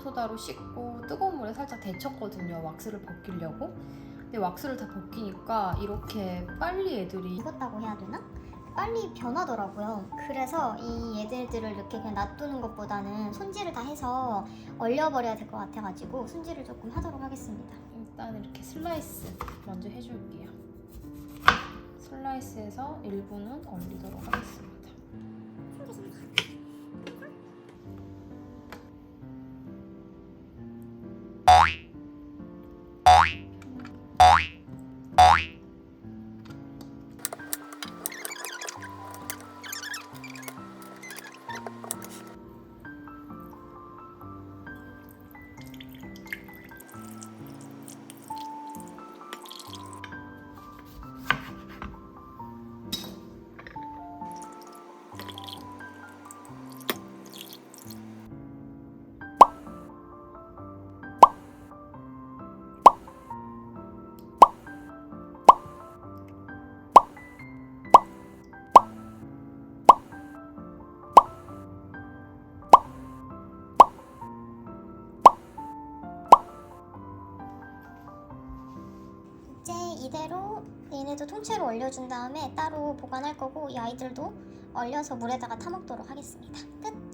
베이킹소다로 씻고 뜨거운 물에 살짝 데쳤거든요. 왁스를 벗기려고. 근데 왁스를 다 벗기니까 이렇게 빨리 애들이 익었다고 해야 되나? 빨리 변하더라고요. 그래서 이 얘들들을 이렇게 그냥 놔두는 것보다는 손질을 다 해서 얼려버려야 될 것 같아가지고 손질을 조금 하도록 하겠습니다. 일단 이렇게 슬라이스 먼저 해줄게요. 슬라이스해서 일부는 얼리도록 하겠습니다. 이대로 얘네도 통째로 얼려준 다음에 따로 보관할 거고 이 아이들도 얼려서 물에다가 타먹도록 하겠습니다. 끝!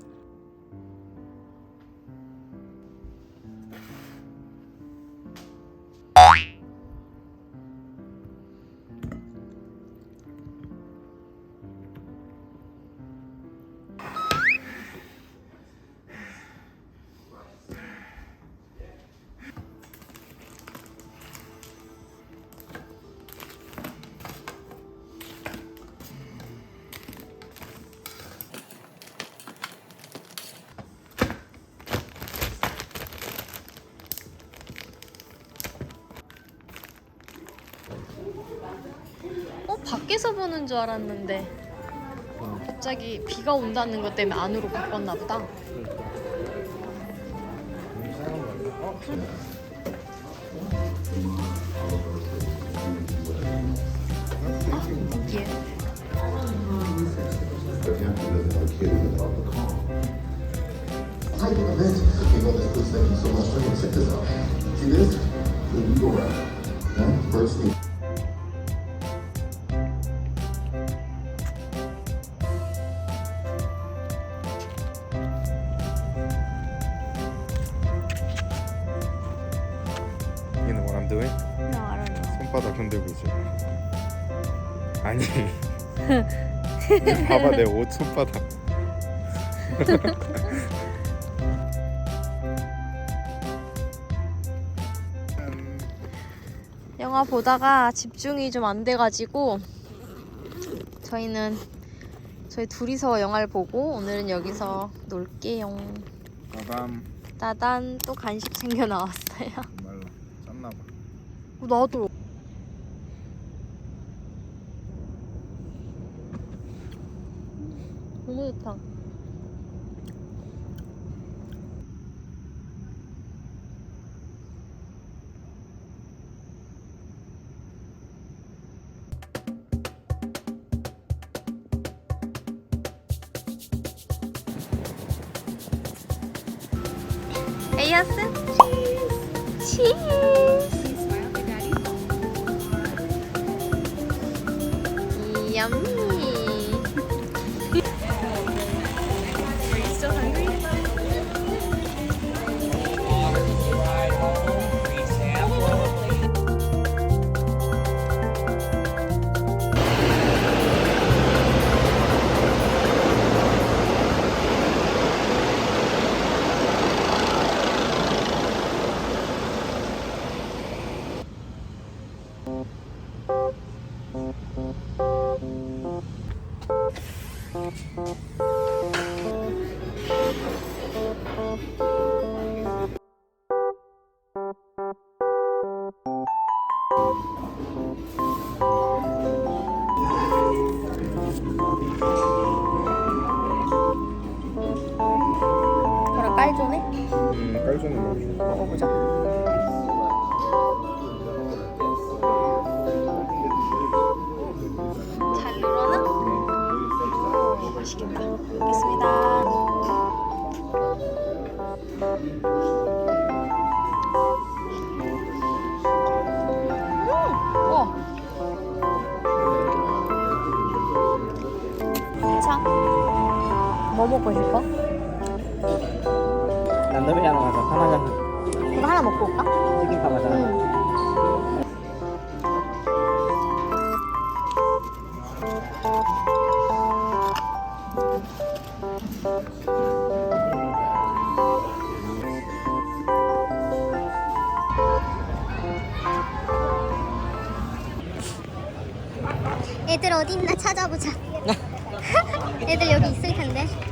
밖에서 보는 줄 알았는데 갑자기 비가 온다는 것 때문에 안으로 바꿨나 보다. 예. 손바닥 흔들고 있어. 아니. 봐봐 내 옷 손바닥. 영화 보다가 집중이 좀 안 돼가지고 저희는 저희 둘이서 영화를 보고 오늘은 여기서 놀게요. 바밤 따단 또 간식 챙겨 나왔어요. 말라 짠나 봐. 어, 나도. 좋다. 에이아스 치즈 치즈 Yummy. 뭐라 깔조네? 음 깔조는 먹어줘. 먹어보자. 잘 늘어나? 맛있겠다. 먹겠습니다. 뭐 먹고 싶어? 란더베리아로 가자. 하나 그거 하나 먹고 올까? 치킨밥 하자. 응. 애들 어디 있나 찾아보자. 애들 여기 있을 텐데.